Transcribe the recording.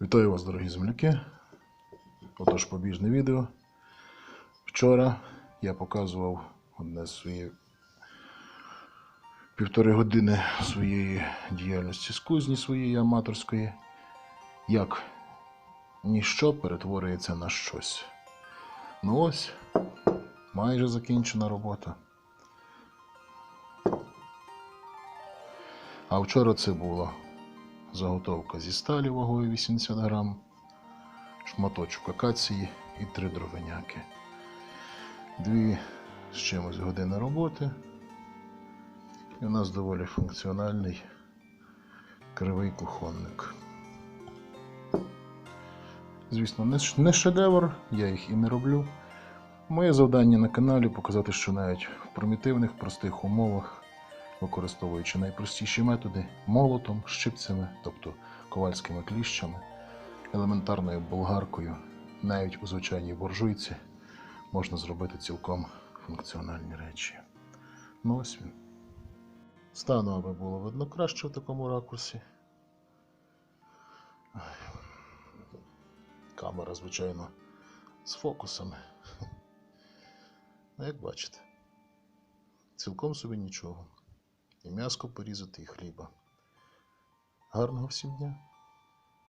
Вітаю вас, дорогі земляки. Отож, побіжне відео. Вчора я показував одне з своїх півтори години своєї діяльності з кузні своєї аматорської, як ніщо перетворюється на щось. Ну ось, майже закінчена робота. А вчора це була заготовка зі сталі вагою 80 грам, шматочок акації і три дровиняки. Дві з чимось години роботи. І у нас доволі функціональний кривий кухонник. Звісно, не шедевр, я їх і не роблю. Моє завдання на каналі показати, що навіть в примітивних, простих умовах, використовуючи найпростіші методи молотом, щипцями, тобто ковальськими кліщами, елементарною болгаркою, навіть у звичайній буржуйці, можна зробити цілком функціональні речі. Ну ось він. Стану, аби було видно краще в такому ракурсі. Камера, звичайно, з фокусами. Ну, як бачите, цілком собі нічого. І м'яско порізати, і хліба. Гарного всім дня!